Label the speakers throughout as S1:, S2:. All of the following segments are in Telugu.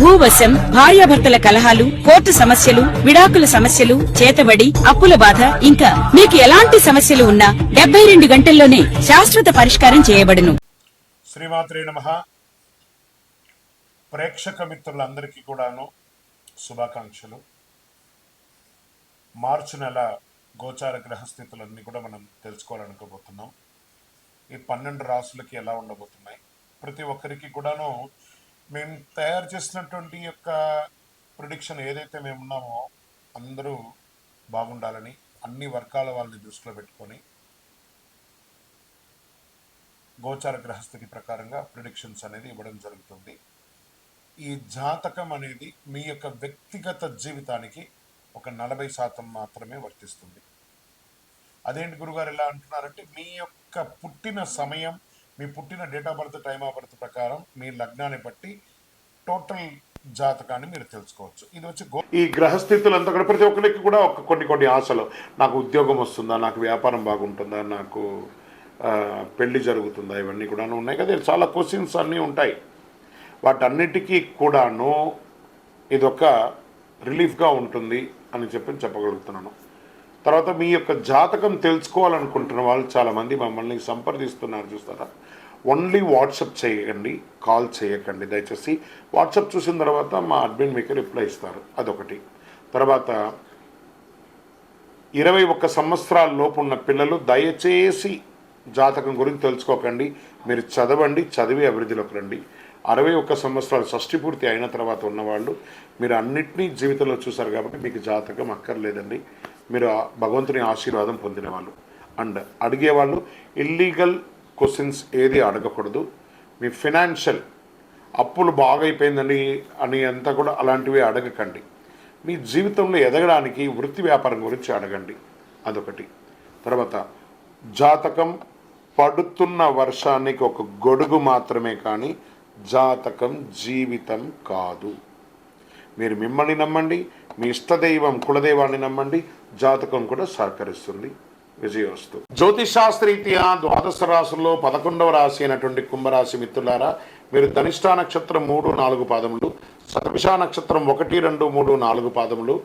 S1: భూవశం భార్యాభర్తల కలహాలు కోర్టు సమస్యలు విడాకుల సమస్యలు చేతబడి అప్పుల బాధ ఇంకా మీకు ఎలాంటి సమస్యలు ఉన్నా డెబ్బై రెండు గంటల్లోనే శాశ్వత పరిష్కారం చేయబడును.
S2: శ్రీమాత్రే నమ. ప్రేక్షక మిత్రులందరికీ కూడాను శుభాకాంక్షలు. మార్చి నెల గోచార గ్రహస్థితులన్నీ కూడా మనం తెలుసుకోవాలనుకోబోతున్నాం. ఈ పన్నెండు రాసులకి ఎలా ఉండబోతున్నాయి? ప్రతి ఒక్కరికి కూడాను మేము తయారు చేసినటువంటి యొక్క ప్రొడిక్షన్ ఏదైతే మేము ఉన్నామో అందరూ బాగుండాలని అన్ని వర్గాల వాళ్ళని దృష్టిలో పెట్టుకొని గోచార గ్రహస్థితి ప్రకారంగా ప్రిడిక్షన్స్ అనేది ఇవ్వడం జరుగుతుంది. ఈ జాతకం అనేది మీ యొక్క వ్యక్తిగత జీవితానికి ఒక నలభై శాతం మాత్రమే వర్తిస్తుంది. అదేంటి గురుగారు ఎలా అంటున్నారంటే మీ యొక్క పుట్టిన సమయం మీ పుట్టిన date of birth time of birth ప్రకారం మీ లగ్నాన్ని బట్టి టోటల్ జాతకాన్ని మీరు తెలుసుకోవచ్చు. ఇది వచ్చి ఈ ఈ గ్రహస్థితులంతా కూడా ప్రతి ఒక్కరికి కూడా ఒక కొన్ని కొన్ని ఆశలు. నాకు ఉద్యోగం వస్తుందా నాకు వ్యాపారం బాగుంటుందా నాకు పెళ్ళి జరుగుతుందా ఇవన్నీ కూడా ఉన్నాయి కదా. చాలా క్వశ్చన్స్ అన్నీ ఉంటాయి. వాటన్నిటికీ కూడాను ఇదొక రిలీఫ్గా ఉంటుంది అని చెప్పి చెప్పగలుగుతున్నాను. తర్వాత మీ యొక్క జాతకం తెలుసుకోవాలనుకుంటున్న వాళ్ళు చాలామంది మమ్మల్ని సంప్రదిస్తున్నారు చూస్తారా? ఓన్లీ వాట్సప్ చేయకండి కాల్ చేయకండి. దయచేసి వాట్సప్ చూసిన తర్వాత మా అడ్మిన్ మీకు రిప్లై ఇస్తారు. అదొకటి. తర్వాత ఇరవై ఒక్క సంవత్సరాల లోపు ఉన్న పిల్లలు దయచేసి జాతకం గురించి తెలుసుకోకండి. మీరు చదవండి చదివి అభివృద్ధిలోకి రండి. అరవై ఒక్క సంవత్సరాలు షష్టి పూర్తి అయిన తర్వాత ఉన్నవాళ్ళు మీరు అన్నిటినీ జీవితంలో చూసారు కాబట్టి మీకు జాతకం అక్కర్లేదండి. మీరు ఆ భగవంతుని ఆశీర్వాదం పొందిన వాళ్ళు అండ్ అడిగేవాళ్ళు ఇల్లీగల్ క్వశ్చన్స్ ఏది అడగకూడదు. మీ ఫినాన్షియల్ అప్పులు బాగైపోయిందని అని అంతా కూడా అలాంటివి అడగకండి. మీ జీవితంలో ఎదగడానికి వృత్తి వ్యాపారం గురించి అడగండి. అదొకటి. తర్వాత జాతకం పడుతున్న వర్షానికి ఒక గొడుగు మాత్రమే కానీ జాతకం జీవితం కాదు. మీరు మిమ్మల్ని నమ్మండి మీ ఇష్టదైవం కులదైవాన్ని నమ్మండి జాతకం కూడా సహకరిస్తుంది. విజయోస్తు జ్యోతిషాస్త్రీత్యా ద్వాదశ రాశుల్లో పదకొండవ రాశి అయినటువంటి కుంభరాశి మిత్రులారా మీరు ధనిష్టా నక్షత్రం మూడు నాలుగు పాదములు శతభిషా నక్షత్రం ఒకటి రెండు మూడు నాలుగు పాదములు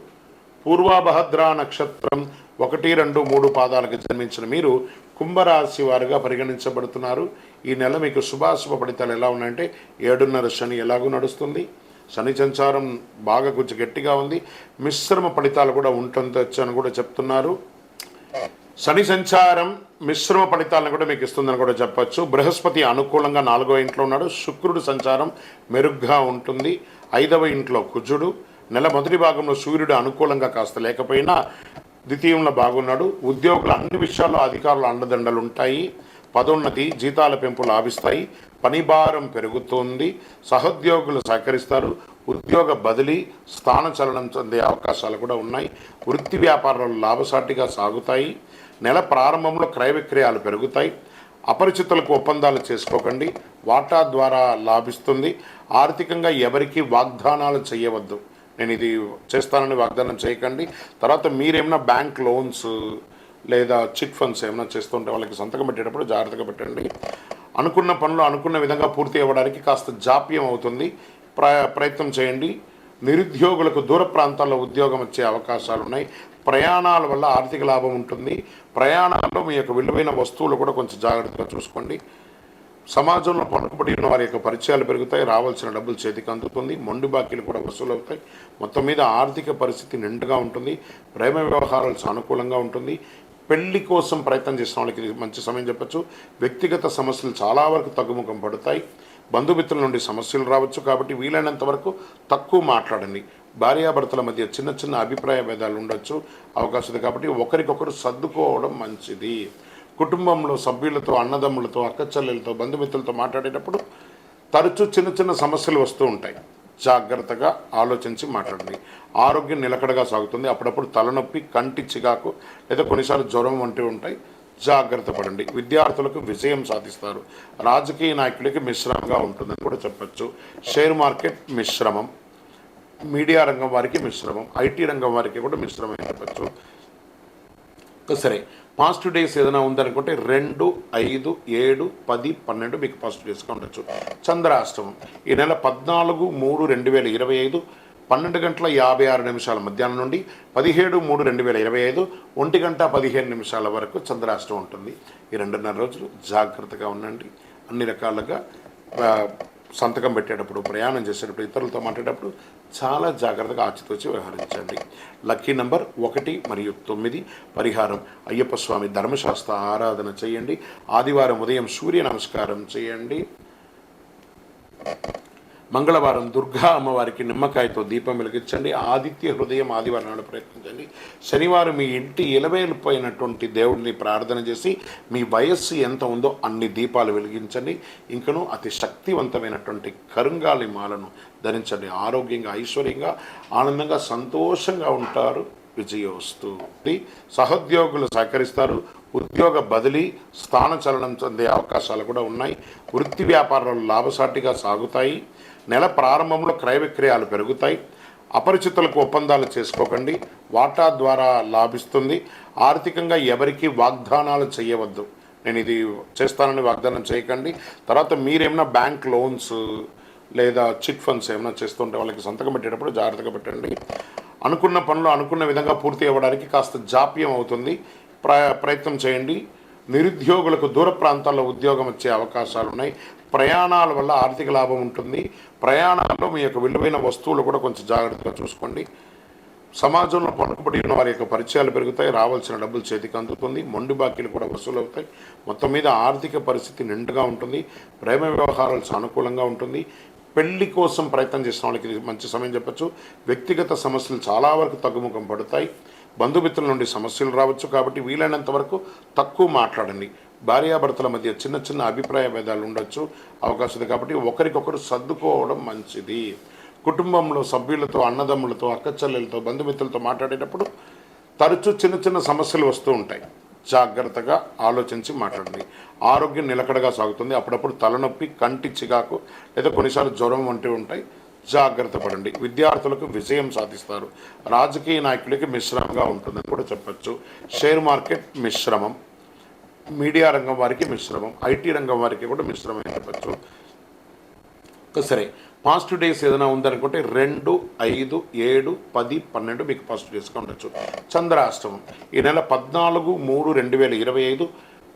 S2: పూర్వాభద్ర నక్షత్రం ఒకటి రెండు మూడు పాదాలకు జన్మించిన మీరు కుంభరాశి వారుగా పరిగణించబడుతున్నారు. ఈ నెల మీకు శుభాశుభ ఫలితాలు ఎలా ఉన్నాయంటే ఏడున్నర శని ఎలాగూ నడుస్తుంది. శని సంచారం బాగా కొంచెం గట్టిగా ఉంది. మిశ్రమ ఫలితాలు కూడా ఉంటుండొచ్చు అని కూడా చెప్తున్నారు. శని సంచారం మిశ్రమ ఫలితాలను కూడా మీకు ఇస్తుందని కూడా చెప్పొచ్చు. బృహస్పతి అనుకూలంగా నాలుగో ఇంట్లో ఉన్నాడు. శుక్రుడు సంచారం మెరుగ్గా ఉంటుంది. ఐదవ ఇంట్లో కుజుడు. నెల మొదటి భాగంలో సూర్యుడు అనుకూలంగా కాస్త లేకపోయినా ద్వితీయంలో బాగున్నాడు. ఉద్యోగులు అన్ని విషయాల్లో అధికారులు అండదండలు ఉంటాయి పదోన్నతి జీతాల పెంపు లాభిస్తాయి పనిభారం పెరుగుతుంది సహోద్యోగులు సహకరిస్తారు ఉద్యోగ బదిలీ స్థానచలనం చెందే అవకాశాలు కూడా ఉన్నాయి. వృత్తి వ్యాపారాలు లాభసాటిగా సాగుతాయి. నెల ప్రారంభంలో క్రయ విక్రయాలు పెరుగుతాయి. అపరిచితులకు ఒప్పందాలు చేసుకోకండి. వాటా ద్వారా లాభిస్తుంది. ఆర్థికంగా ఎవరికి వాగ్దానాలు చేయవద్దు. నేను ఇది చేస్తానని వాగ్దానం చేయకండి. తర్వాత మీరేమైనా బ్యాంక్ లోన్స్ లేదా చిట్ ఫండ్స్ ఏమైనా చేస్తుంటే వాళ్ళకి సంతకం పెట్టేటప్పుడు జాగ్రత్తగా పెట్టండి. అనుకున్న పనులు అనుకున్న విధంగా పూర్తి అవ్వడానికి కాస్త జాప్యం అవుతుంది. ప్ర ప్రయత్నం చేయండి. నిరుద్యోగులకు దూర ప్రాంతాల్లో ఉద్యోగం వచ్చే అవకాశాలు ఉన్నాయి ప్రయాణాల వల్ల ఆర్థిక లాభం ఉంటుంది. ప్రయాణాల్లో మీ యొక్క విలువైన వస్తువులు కూడా కొంచెం జాగ్రత్తగా చూసుకోండి. సమాజంలో పనుకుబడి ఉన్న వారి యొక్క పరిచయాలు పెరుగుతాయి. రావాల్సిన డబ్బులు చేతికి అందుతుంది. మొండి బాకీలు కూడా వసూలు అవుతాయి మొత్తం మీద ఆర్థిక పరిస్థితి నిండుగా ఉంటుంది. ప్రేమ వ్యవహారాలు సానుకూలంగా ఉంటుంది. పెళ్ళి కోసం ప్రయత్నం చేసిన వాళ్ళకి మంచి సమయం చెప్పచ్చు. వ్యక్తిగత సమస్యలు చాలా వరకు తగ్గుముఖం పడతాయి. బంధుమిత్రుల నుండి సమస్యలు రావచ్చు కాబట్టి వీలైనంత వరకు తక్కువ మాట్లాడండి. భార్యాభర్తల మధ్య చిన్న చిన్న అభిప్రాయ భేదాలు ఉండొచ్చు అవకాశం ఉంది కాబట్టి ఒకరికొకరు సర్దుకోవడం మంచిది. కుటుంబంలో సభ్యులతో అన్నదమ్ములతో అక్కచెల్లెలతో బంధుమిత్రులతో మాట్లాడేటప్పుడు తరచూ చిన్న చిన్న సమస్యలు వస్తూ ఉంటాయి. జాగ్రత్తగా ఆలోచించి మాట్లాడండి. ఆరోగ్యం నిలకడగా సాగుతుంది. అప్పుడప్పుడు తలనొప్పి కంటి చికాకు లేదా కొన్నిసార్లు జ్వరం వంటివి ఉంటాయి. జాగ్రత్త పడండి. విద్యార్థులకు విజయం సాధిస్తారు. రాజకీయ నాయకులకి మిశ్రమంగా ఉంటుందని కూడా చెప్పచ్చు. షేర్ మార్కెట్ మిశ్రమం. మీడియా రంగం వారికి మిశ్రమం. ఐటీ రంగం వారికి కూడా మిశ్రమం చెప్పచ్చు. సరే. పాజిటివ్ డేస్ ఏదైనా ఉందనుకుంటే రెండు ఐదు ఏడు పది పన్నెండు మీకు పాజిటివ్ డేస్గా ఉండొచ్చు. చంద్రాష్టమం. ఈ నెల పద్నాలుగు మూడు రెండు వేల ఇరవై ఐదు పన్నెండు గంటల యాభై ఆరు నిమిషాల మధ్యాహ్నం నుండి పదిహేడు మూడు రెండు వేల ఇరవై ఐదు ఒంటి గంట పదిహేను నిమిషాల వరకు చంద్రాష్టం ఉంటుంది. ఈ రెండున్నర రోజులు జాగ్రత్తగా ఉండండి. అన్ని రకాలుగా సంతకం పెట్టేటప్పుడు ప్రయాణం చేసేటప్పుడు ఇతరులతో మాట్లాడేటప్పుడు చాలా జాగ్రత్తగా ఆచితూచి వ్యవహరించండి. లక్కీ నంబర్ ఒకటి మరియు తొమ్మిది. పరిహారం అయ్యప్ప స్వామి ధర్మశాస్త్ర ఆరాధన చేయండి. ఆదివారం ఉదయం సూర్య నమస్కారం చేయండి. మంగళవారం దుర్గా అమ్మవారికి నిమ్మకాయతో దీపం వెలిగించండి. ఆదిత్య హృదయం ఆదివారం నాడు ప్రయత్నించండి శనివారం మీ ఇంటి ఇలవేలిపోయినటువంటి దేవుడిని ప్రార్థన చేసి మీ వయస్సు ఎంత ఉందో అన్ని దీపాలు వెలిగించండి. ఇంకను అతి శక్తివంతమైనటువంటి కరుంగాలి మాలను ధరించండి. ఆరోగ్యంగా ఐశ్వర్యంగా ఆనందంగా సంతోషంగా ఉంటారు. విజయోస్తు. సహోద్యోగులు సహకరిస్తారు. ఉద్యోగ బదిలీ స్థానచలనం చెందే అవకాశాలు కూడా ఉన్నాయి. వృత్తి వ్యాపారాలు లాభసాటిగా సాగుతాయి. నెల ప్రారంభంలో క్రయ విక్రయాలు పెరుగుతాయి. అపరిచితులకు ఒప్పందాలు చేసుకోకండి. వాటా ద్వారా లాభిస్తుంది. ఆర్థికంగా ఎవరికి వాగ్దానాలు చేయవద్దు. నేను ఇది చేస్తానని వాగ్దానం చేయకండి. తర్వాత మీరేమైనా బ్యాంక్ లోన్స్ లేదా చిట్ ఫండ్స్ ఏమైనా చేస్తుంటే వాళ్ళకి సంతకం పెట్టేటప్పుడు జాగ్రత్తగా పెట్టండి. అనుకున్న పనులు అనుకున్న విధంగా పూర్తి అవ్వడానికి కాస్త జాప్యం అవుతుంది. ప్రయత్నం చేయండి. నిరుద్యోగులకు దూర ప్రాంతాల్లో ఉద్యోగం వచ్చే అవకాశాలు ఉన్నాయి. ప్రయాణాల వల్ల ఆర్థిక లాభం ఉంటుంది. ప్రయాణాల్లో మీ యొక్క విలువైన వస్తువులు కూడా కొంచెం జాగ్రత్తగా చూసుకోండి. సమాజంలో పలుకుబడి ఉన్న వారి యొక్క పరిచయాలు పెరుగుతాయి. రావాల్సిన డబ్బులు చేతికి అందుతుంది. మొండి బాకీలు కూడా వసూలు అవుతాయి. మొత్తం మీద ఆర్థిక పరిస్థితి నిండుగా ఉంటుంది. ప్రేమ వ్యవహారాలు సానుకూలంగా ఉంటుంది. పెళ్ళి కోసం ప్రయత్నం చేసిన వాళ్ళకి మంచి సమయం చెప్పచ్చు. వ్యక్తిగత సమస్యలు చాలా వరకు తగ్గుముఖం పడతాయి. బంధుమిత్రుల నుండి సమస్యలు రావచ్చు కాబట్టి వీలైనంత వరకు తక్కువ మాట్లాడండి. భార్యాభర్తల మధ్య చిన్న చిన్న అభిప్రాయ భేదాలు ఉండొచ్చు అవకాశం ఉంది కాబట్టి ఒకరికొకరు సర్దుకోవడం మంచిది. కుటుంబంలో సభ్యులతో అన్నదమ్ములతో అక్కచెల్లెలతో బంధుమిత్రులతో మాట్లాడేటప్పుడు తరచూ చిన్న చిన్న సమస్యలు వస్తూ ఉంటాయి. జాగ్రత్తగా ఆలోచించి మాట్లాడండి. ఆరోగ్యం నిలకడగా సాగుతుంది. అప్పుడప్పుడు తలనొప్పి కంటి చికాకు లేదా కొన్నిసార్లు జ్వరం వంటివి ఉంటాయి. జాగ్రత్త పడండి. విద్యార్థులకు విజయం సాధిస్తారు. రాజకీయ నాయకులకి మిశ్రమంగా ఉంటుందని కూడా చెప్పచ్చు. షేర్ మార్కెట్ మిశ్రమం. మీడియా రంగం వారికి మిశ్రమం. ఐటీ రంగం వారికి కూడా మిశ్రమం చెప్పచ్చు. సరే. పాజిటివ్ డేస్ ఏదైనా ఉందనుకుంటే రెండు ఐదు ఏడు పది పన్నెండు మీకు పాజిటివ్ డేస్గా ఉండొచ్చు. చంద్రాష్టమం. ఈ నెల పద్నాలుగు మూడు రెండు వేల ఇరవై ఐదు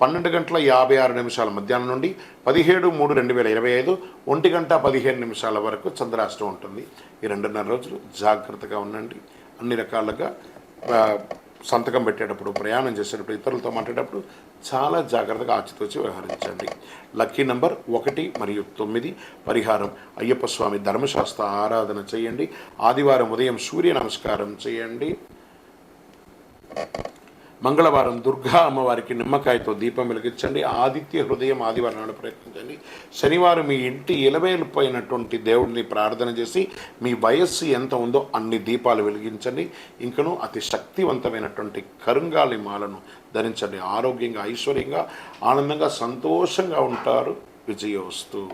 S2: పన్నెండు గంటల యాభై ఆరు నిమిషాల మధ్యాహ్నం నుండి పదిహేడు మూడు రెండు వేల ఇరవై ఐదు ఒంటి గంట పదిహేను నిమిషాల వరకు చంద్రాష్టం ఉంటుంది. ఈ రెండున్నర రోజులు జాగ్రత్తగా ఉండండి. అన్ని రకాలుగా సంతకం పెట్టేటప్పుడు ప్రయాణం చేసేటప్పుడు ఇతరులతో మాట్లాడేటప్పుడు చాలా జాగ్రత్తగా ఆచితూచి వ్యవహరించండి. లక్కీ నంబర్ ఒకటి మరియు తొమ్మిది. పరిహారం అయ్యప్ప స్వామి ధర్మశాస్త్ర ఆరాధన చేయండి. ఆదివారం ఉదయం సూర్య నమస్కారం చేయండి. మంగళవారం దుర్గా అమ్మవారికి నిమ్మకాయతో దీపం వెలిగించండి. ఆదిత్య హృదయం ఆదివారం నాడు ప్రయత్నించండి శనివారం మీ ఇంటి ఇలవేలిపోయినటువంటి దేవుడిని ప్రార్థన చేసి మీ వయస్సు ఎంత ఉందో అన్ని దీపాలు వెలిగించండి. ఇంకను అతి శక్తివంతమైనటువంటి కరుంగాలి మాలను ధరించండి. ఆరోగ్యంగా ఐశ్వర్యంగా ఆనందంగా సంతోషంగా ఉంటారు. విజయోస్తు.